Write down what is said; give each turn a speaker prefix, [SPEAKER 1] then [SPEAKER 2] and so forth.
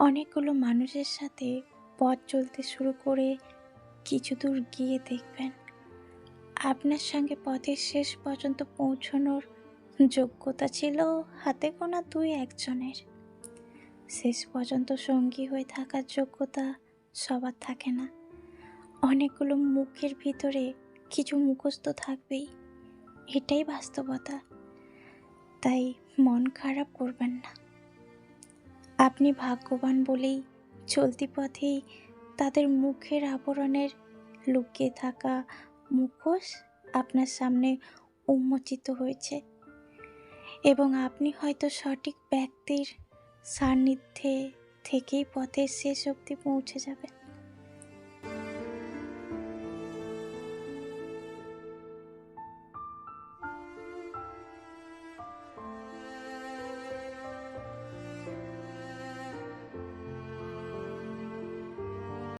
[SPEAKER 1] অনেকগুলো মানুষের সাথে পথ চলতে শুরু করে কিছু দূর গিয়ে দেখবেন। আপনার সঙ্গে পথের শেষ পর্যন্ত পৌঁছানোর যোগ্যতা ছিল হাতে গোনা দুই একজনের। শেষ পর্যন্ত সঙ্গী হয়ে থাকার যোগ্যতা সবার থাকে না। অনেকগুলো মুখের ভিতরে কিছু মুখস্থ থাকবেই। এটাই বাস্তবতা। তাই মন খারাপ করবেন না। আপনি ভাগ্যবান বলেই চলতি পথেই তাদের মুখের আবরণের লুকিয়ে থাকা মুখোশ আপনার সামনে উন্মোচিত হয়েছে। এবং আপনি হয়তো সঠিক ব্যক্তির সান্নিধ্যে থেকেই পথের শেষ অবধি পৌঁছে যাবেন।